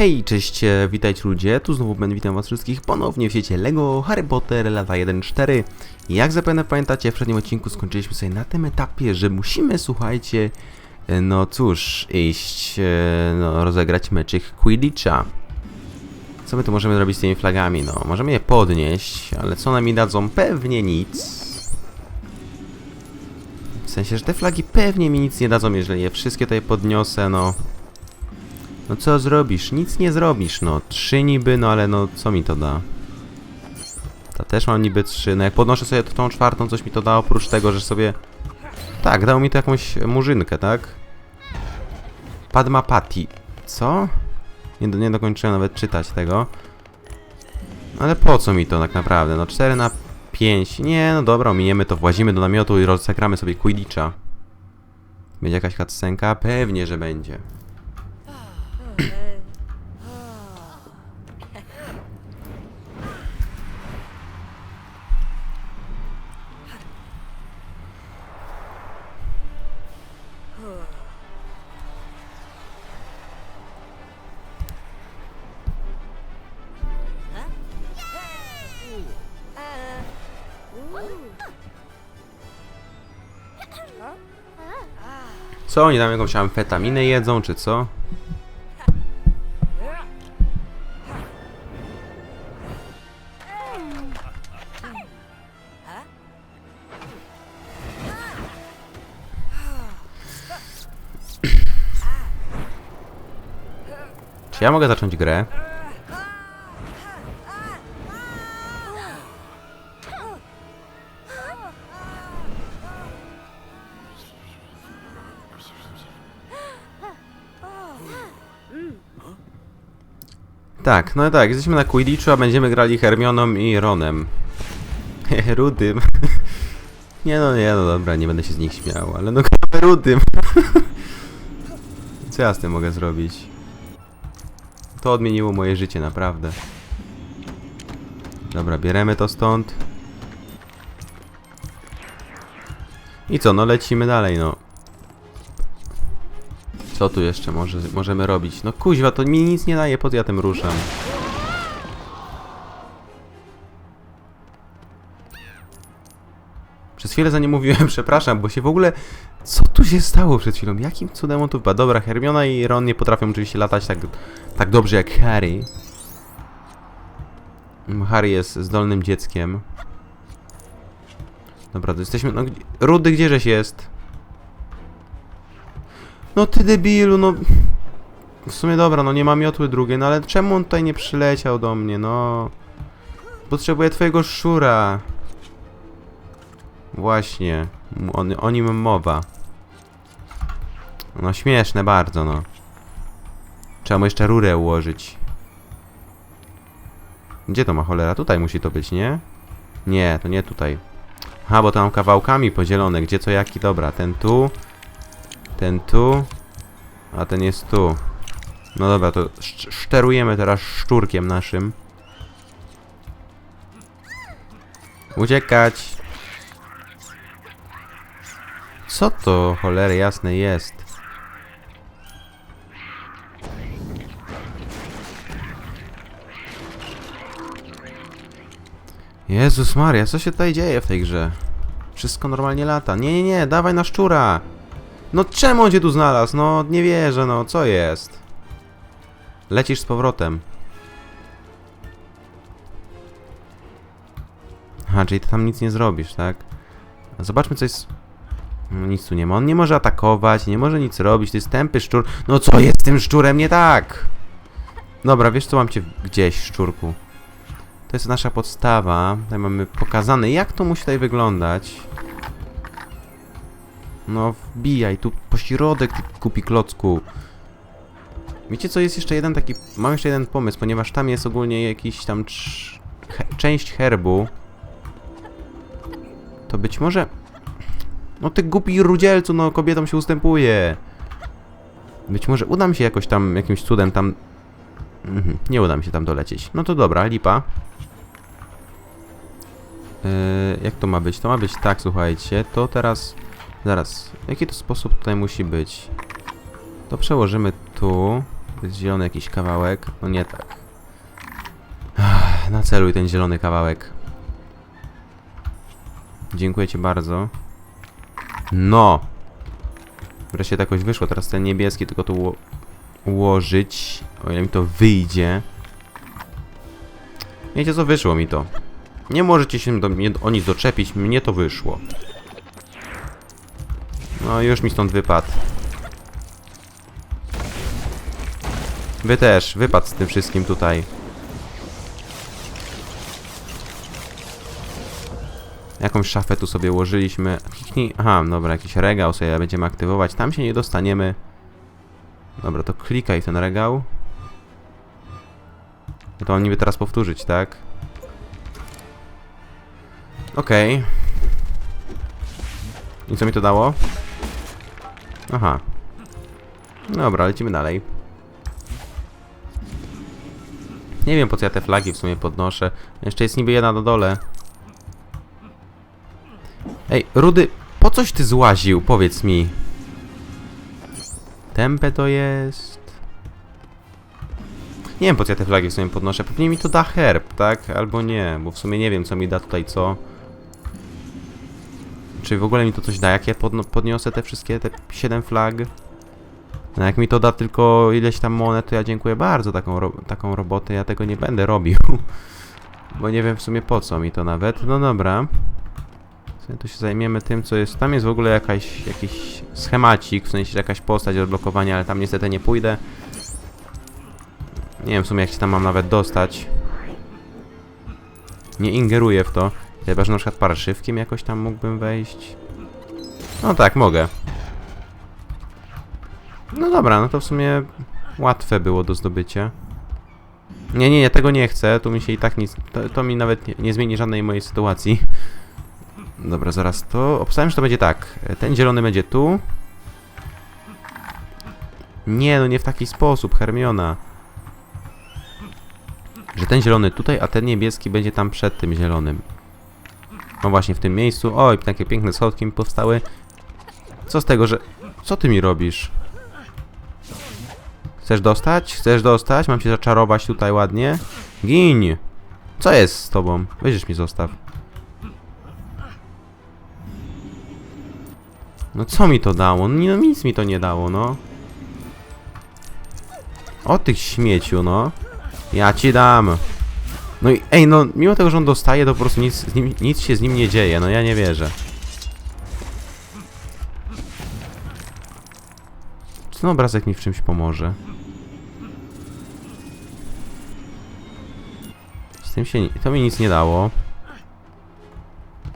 Hej, cześć, e, witajcie ludzie, tu znowu Ben, witam was wszystkich ponownie w świecie LEGO Harry Potter lata 1.4 Jak zapewne pamiętacie, w poprzednim odcinku skończyliśmy sobie na tym etapie, że musimy, słuchajcie, e, no cóż, iść, e, no rozegrać meczyk Quidditcha Co my tu możemy zrobić z tymi flagami? No, możemy je podnieść, ale co nam mi dadzą? Pewnie nic w sensie, że te flagi pewnie mi nic nie dadzą, jeżeli je wszystkie tutaj podniosę, no. No co zrobisz? Nic nie zrobisz, no. Trzy niby, no ale no co mi to da? Ta też mam niby trzy, no jak podnoszę sobie tą czwartą, coś mi to da, oprócz tego, że sobie... Tak, dał mi to jakąś murzynkę, tak? Padma Patti. Co? Nie, nie dokończyłem nawet czytać tego. Ale po co mi to tak naprawdę? No 4 na 5. Nie, no dobra, ominiemy to, włazimy do namiotu i rozegramy sobie Quidditcha. Będzie jakaś cutscenka? Pewnie, że będzie. Co, oni tam jakąś amfetaminę jedzą, czy co? Czy ja mogę zacząć grę? Tak, no tak, jesteśmy na Quidditchu, a będziemy grali Hermioną i Ronem. Rudym. Nie no, nie no, dobra, nie będę się z nich śmiał, ale no gramy Rudym. Co ja z tym mogę zrobić? To odmieniło moje życie, naprawdę. Dobra, bieremy to stąd. I co, no lecimy dalej, no. Co tu jeszcze może, możemy robić? No kuźwa, to mi nic nie daje, po co ja tym ruszam? Przez chwilę za nie mówiłem, przepraszam, bo się w ogóle... Co tu się stało przed chwilą? Jakim cudem on tu wpadł? Dobra, Hermiona i Ron nie potrafią oczywiście latać tak, tak dobrze jak Harry. Harry jest zdolnym dzieckiem. Dobra, to jesteśmy... No, gdzie- Rudy, gdzieżeś jest? No ty debilu, no... W sumie dobra, no nie mam miotły drugiej, no ale czemu on tutaj nie przyleciał do mnie, no... Potrzebuję twojego szczura. Właśnie. On, o nim mowa. No śmieszne bardzo, no. Trzeba mu jeszcze rurę ułożyć. Gdzie to ma cholera? Tutaj musi to być, nie? Nie, to nie tutaj. Aha, bo to mam kawałkami podzielone. Gdzie co jaki? Dobra, ten tu. Ten tu. A ten jest tu. No dobra, to sz szterujemy teraz szczurkiem naszym. Uciekać! Co to cholery jasne jest? Jezus Maria, co się tutaj dzieje w tej grze? Wszystko normalnie lata. Nie, nie, nie, dawaj na szczura! No czemu on cię tu znalazł? No nie wierzę, no co jest? Lecisz z powrotem. Aha, czyli ty tam nic nie zrobisz, tak? Zobaczmy co jest... No, nic tu nie ma. On nie może atakować, nie może nic robić. To jest tępy szczur. No co jest z tym szczurem nie tak? Dobra, wiesz co mam cię gdzieś, szczurku. To jest nasza podstawa. Tutaj mamy pokazane, jak to musi tutaj wyglądać. No wbijaj tu po środek, ty kupi klocku. Wiecie co, jest jeszcze jeden taki... Mam jeszcze jeden pomysł, ponieważ tam jest ogólnie jakiś tam... He, część herbu. To być może... No ty głupi rudzielcu, no kobietom się ustępuje. Być może uda mi się jakoś tam, jakimś cudem tam... Mhm, nie uda mi się tam dolecieć. No to dobra, lipa. Yy, jak to ma być? To ma być tak, słuchajcie. To teraz... Zaraz, jaki to sposób tutaj musi być? To przełożymy tu. Jest zielony jakiś kawałek. No nie tak. Ach, Naceluj ten zielony kawałek. Dziękuję ci bardzo. No! Wreszcie to jakoś wyszło. Teraz ten niebieski tylko tu uło ułożyć. O ile mi to wyjdzie. Wiecie co? Wyszło mi to. Nie możecie się do mnie o nic doczepić. Mnie to wyszło. No już mi stąd wypadł. Wy też, wypad z tym wszystkim tutaj. Jakąś szafę tu sobie ułożyliśmy. Kliknij. Aha, dobra, jakiś regał sobie będziemy aktywować. Tam się nie dostaniemy. Dobra, to klikaj ten regał. To on niby teraz powtórzyć, tak? Okej. I co mi to dało? Aha. Dobra, lecimy dalej. Nie wiem po co ja te flagi w sumie podnoszę. Jeszcze jest niby jedna na dole. Ej, Rudy, po coś ty złaził? Powiedz mi. Tempę to jest... Nie wiem po co ja te flagi w sumie podnoszę. Pewnie mi to da herb, tak? Albo nie, bo w sumie nie wiem co mi da tutaj co. Czy w ogóle mi to coś da, jak ja podniosę te wszystkie, te 7 flag? No jak mi to da tylko ileś tam monet, to ja dziękuję bardzo taką, ro taką robotę, ja tego nie będę robił. Bo nie wiem w sumie po co mi to nawet. No dobra. Tu się zajmiemy tym, co jest... Tam jest w ogóle jakaś, jakiś schemacik, w sensie jakaś postać do odblokowania, ale tam niestety nie pójdę. Nie wiem w sumie jak się tam mam nawet dostać. Nie ingeruję w to. Chyba, że na przykład parszywkiem jakoś tam mógłbym wejść. No tak, mogę. No dobra, no to w sumie łatwe było do zdobycia. Nie, nie, ja tego nie chcę, tu mi się i tak nic, to, to mi nawet nie, nie zmieni żadnej mojej sytuacji. Dobra, zaraz to, obstawiam, że to będzie tak, ten zielony będzie tu. Nie, no nie w taki sposób, Hermiona. Że ten zielony tutaj, a ten niebieski będzie tam przed tym zielonym. No właśnie, w tym miejscu. Oj, takie piękne schodki mi powstały. Co z tego, że... Co ty mi robisz? Chcesz dostać? Chcesz dostać? Mam cię zaczarować tutaj ładnie? Gin! Co jest z tobą? Weźesz mi zostaw. No co mi to dało? No nic mi to nie dało, no. O tych śmieciu, no. Ja ci dam. No i ej, no mimo tego, że on dostaje, to po prostu nic, z nim, nic się z nim nie dzieje, no ja nie wierzę. Czy ten obrazek mi w czymś pomoże? Z tym się... to mi nic nie dało.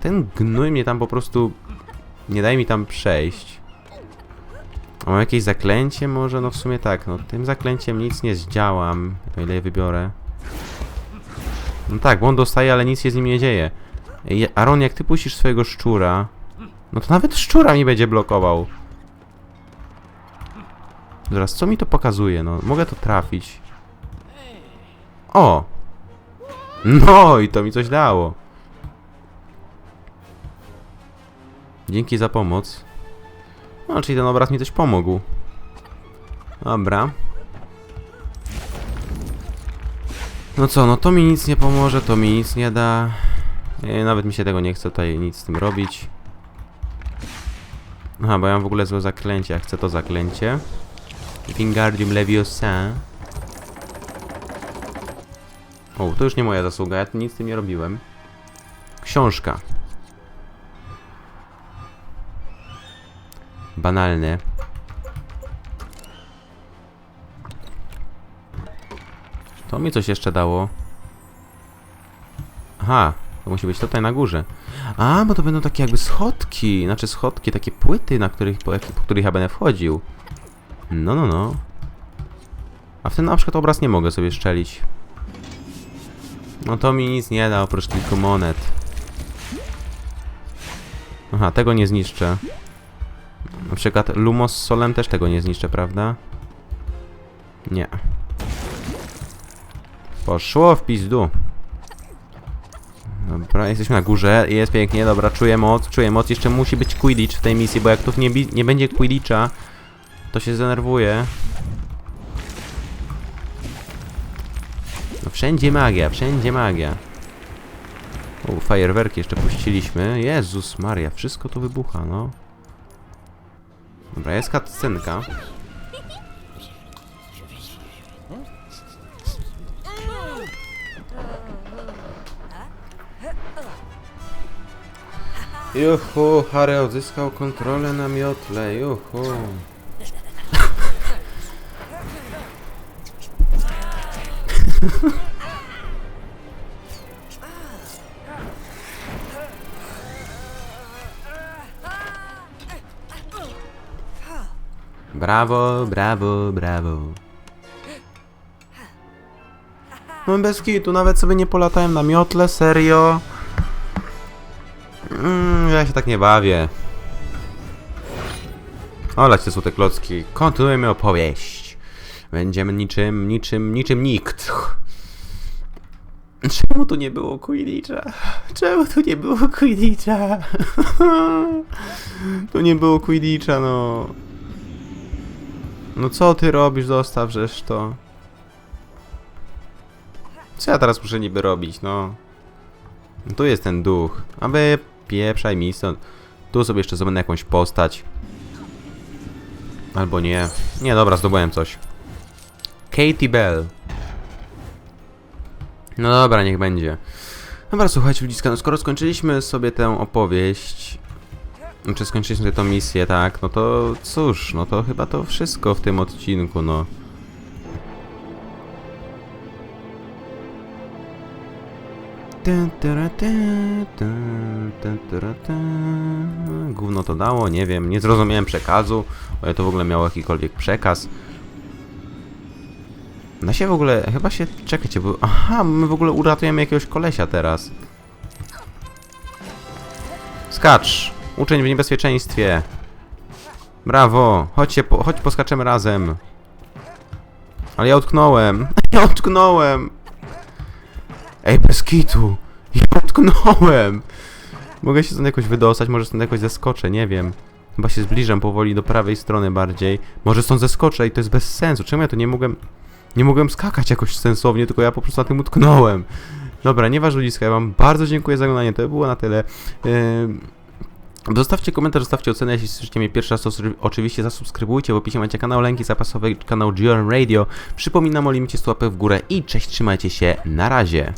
Ten gnój mnie tam po prostu... Nie daje mi tam przejść. A mam jakieś zaklęcie może? No w sumie tak, no tym zaklęciem nic nie zdziałam, o ile je wybiorę. No tak, bo on dostaje, ale nic się z nim nie dzieje. Ej, Aaron, jak ty puścisz swojego szczura, no to nawet szczura mi będzie blokował. Zaraz, co mi to pokazuje? No, mogę to trafić. O! No i to mi coś dało. Dzięki za pomoc. No, czyli ten obraz mi coś pomógł. Dobra. No co, no to mi nic nie pomoże, to mi nic nie da. Nawet mi się tego nie chce tutaj nic z tym robić. Aha, bo ja mam w ogóle złe zaklęcie, ja chcę to zaklęcie. Wingardium Leviosa. O, to już nie moja zasługa, ja nic z tym nie robiłem. Książka. Banalne. To mi coś jeszcze dało. Aha, to musi być tutaj na górze. A, bo to będą takie jakby schodki. Znaczy schodki, takie płyty, na których, po, po których ja będę wchodził. No, no, no. A w ten na przykład obraz nie mogę sobie szczelić. No to mi nic nie da, oprócz kilku monet. Aha, tego nie zniszczę. Na przykład Lumos Solem też tego nie zniszczę, prawda? Nie. Poszło w pizdu. Dobra, jesteśmy na górze, jest pięknie, dobra, czuję moc, czuję moc, jeszcze musi być Quidditch w tej misji, bo jak tu nie, nie będzie Quidditcha, to się zdenerwuję. No wszędzie magia, wszędzie magia. O, fajerwerki jeszcze puściliśmy. Jezus Maria, wszystko tu wybucha, no. Dobra, jest cutscenka. Juhu, Harry odzyskał kontrolę na miotle, juhu. Brawo, brawo, brawo. No bez kitu, nawet sobie nie polatałem na miotle, serio. Mm, ja się tak nie bawię. Olać te złote klocki. Kontynuujemy opowieść. Będziemy niczym, niczym, niczym nikt. Czemu tu nie było Quidditcha? Czemu tu nie było Quidditcha? tu nie było Quidditcha, no. No co ty robisz? Zostaw żeż to. Co ja teraz muszę niby robić, no? Tu jest ten duch. A wy pieprzaj mi stąd. Tu sobie jeszcze zdobędę jakąś postać. Albo nie. Nie, dobra, zdobyłem coś. Katie Bell. No dobra, niech będzie. Dobra, słuchajcie, ludziska, no skoro skończyliśmy sobie tę opowieść, czy skończyliśmy sobie tą misję, tak, no to cóż, no to chyba to wszystko w tym odcinku, no. Gówno to dało, nie wiem, nie zrozumiałem przekazu, o ja to w ogóle miało jakikolwiek przekaz. Da się w ogóle, chyba się, czekajcie, bo, aha, my w ogóle uratujemy jakiegoś kolesia teraz. Skacz, uczeń w niebezpieczeństwie. Brawo, chodźcie, po, chodź poskaczemy razem. Ale ja utknąłem, ja utknąłem. Ej, bez kitu! Ja utknąłem! Mogę się stąd jakoś wydostać, może stąd jakoś zeskoczę, nie wiem. Chyba się zbliżam powoli do prawej strony bardziej. Może stąd zeskoczę i to jest bez sensu. Czemu ja tu nie mogłem... Nie mogłem skakać jakoś sensownie, tylko ja po prostu na tym utknąłem. Dobra, nieważne ludziska, ja wam bardzo dziękuję za oglądanie, to by było na tyle. Yy... Zostawcie komentarz, zostawcie ocenę, jeśli słyszycie mnie pierwszy raz, to oczy- oczywiście zasubskrybujcie, w opisie macie kanał Lęki Zapasowe, kanał GRN Radio. Przypominam o limicie 100 łapek w górę i cześć, trzymajcie się, na razie.